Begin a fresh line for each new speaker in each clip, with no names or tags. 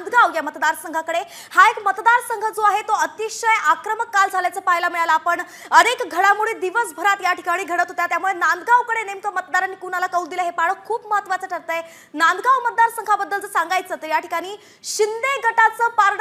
नांदगाव या मतदारसंघाकडे. हा एक मतदारसंघ जो आहे तो अतिशय आक्रमक काल झाल्याचं पाहायला मिळालं. आपण अनेक घडामोडी दिवसभरात या ठिकाणी घडत होत्या. त्यामुळे नांदगावकडे नेमकं मतदारांनी कुणाला कौल दिलं हे पाहणं खूप महत्वाचं ठरतंय. नांदगाव मतदारसंघाबद्दल जर सांगायचं तर या ठिकाणी शिंदे गटाचं पारड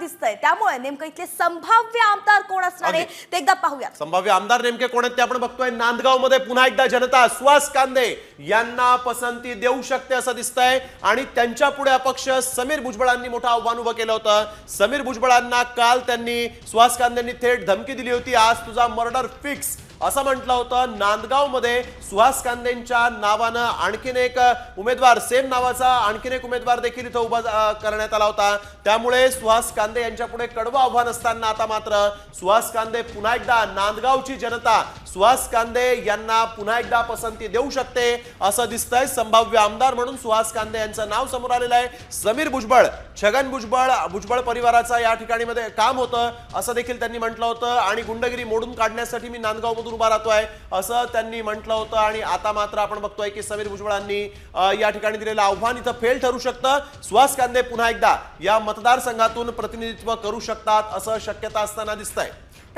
दिसतंय. त्यामुळे नेमकं इथले संभाव्य आमदार कोण असणार आहे. ते एकदा पाहूयात.
संभाव्य आमदार नेमके कोण आहेत ते आपण बघतोय. नांदगावमध्ये पुन्हा एकदा जनता सुहास कांदे यांना पसंती देऊ शकते असं दिसतंय. आणि त्यांच्या पुढे अपक्ष समीर भुजबळांनी मोठं आव्हान उभं केलं होतं. समीर भुजबळांना काल त्यांनी सुहास कांदेंनी थेट धमकी दिली होती. आज तुझा मर्डर फिक्स असं म्हटलं होतं नांदगावमध्ये सुहास कांदेंच्या नावानं आणखीन एक उमेदवार सेम नावाचा आणखीन एक उमेदवार देखील इथं उभा करण्यात आला होता. त्यामुळे सुहास कांदे यांच्यापुढे कडवं आव्हान असताना आता मात्र सुहास कांदे पुन्हा एकदा नांदगावची जनता सुहास कांदे यांना पुन्हा एकदा पसंती देऊ शकते. असं दिसतंय संभाव्य आमदार म्हणून सुहास कांदे यांचं नाव समोर आलेलं आहे. समीर भुजबळ छगन भुजबळ भुजबळ परिवाराचा या ठिकाणी मध्ये काम होतं असं देखील त्यांनी म्हटलं होतं. आणि गुंडगिरी मोडून काढण्यासाठी मी नांदगावमधून उभा राहतोय असं त्यांनी म्हटलं होतं. आणि आता मात्र आपण बघतोय की समीर भुजबळांनी या ठिकाणी दिलेलं आव्हान इथं फेल ठरू शकतं. सुहास कांदे पुन्हा एकदा या मतदारसंघातून प्रतिनिधित्व करू शकतात असं शक्यता असताना दिसतंय.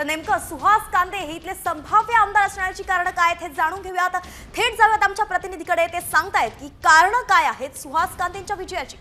तर नेमकं सुहास कांदे हे इथले संभाव्य आमदार असण्याची कारण काय आहेत हे जाणून घेऊयात. थेट जाऊयात आमच्या प्रतिनिधीकडे. ते सांगतायत की कारण काय आहेत सुहास कांदेंच्या विजयाची.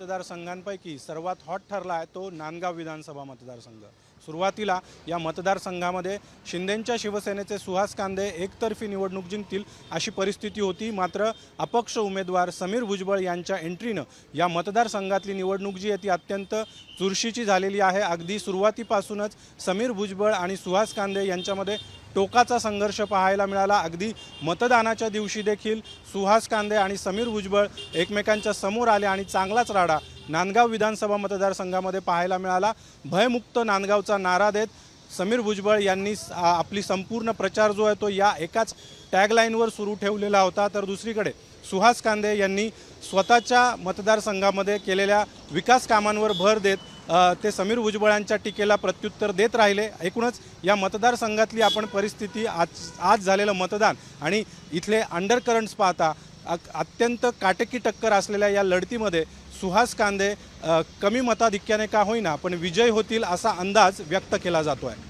मतदारसंघांपैकी सर्वात हॉट ठरला आहे तो नांदगाव विधानसभा मतदारसंघ. सुरुवातीला या मतदारसंघामध्ये शिंदेंच्या शिवसेनेचे सुहास कांदे एकतर्फी निवडणूक जिंकतील अशी परिस्थिती होती. मात्र अपक्ष उमेदवार समीर भुजबळ यांच्या एंट्रीनं या मतदारसंघातली निवडणूक जी आहे ती अत्यंत चुरशीची झालेली आहे. अगदी सुरुवातीपासूनच समीर भुजबळ आणि सुहास कांदे यांच्यामध्ये टोकाचा संघर्ष पाहायला मिळाला. अगदी मतदानाच्या दिवशी देखील सुहास कांदे आणि समीर भुजबळ एकमेकांच्या समोर आले आणि चांगलाच राडा नांदगाव विधानसभा मतदारसंघामध्ये पाहायला मिळाला. भयमुक्त नांदगावचा नारा देत समीर भुजबळ यांनी आपली संपूर्ण प्रचार जो आहे तो या एकाच टॅगलाईनवर सुरू ठेवलेला होता. तर दुसरीकडे सुहास कांदे यांनी स्वतःच्या मतदारसंघामध्ये केलेल्या विकास कामांवर भर देत ते समीर भुजबळांच्या टीकेला प्रत्युत्तर देत राहिले. एकूणच या मतदारसंघातली आपण परिस्थिती आज आज झालेलं मतदान आणि इथले अंडरकरंट्स पाहता अत्यंत काटेकी टक्कर असलेल्या या लढतीमध्ये सुहास कांदे कमी मताधिक्याने का होईना पण विजय होतील असा अंदाज व्यक्त केला जातो आहे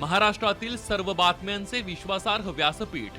महाराष्ट्रातील सर्व बातम्यांचे विश्वासार्ह व्यासपीठ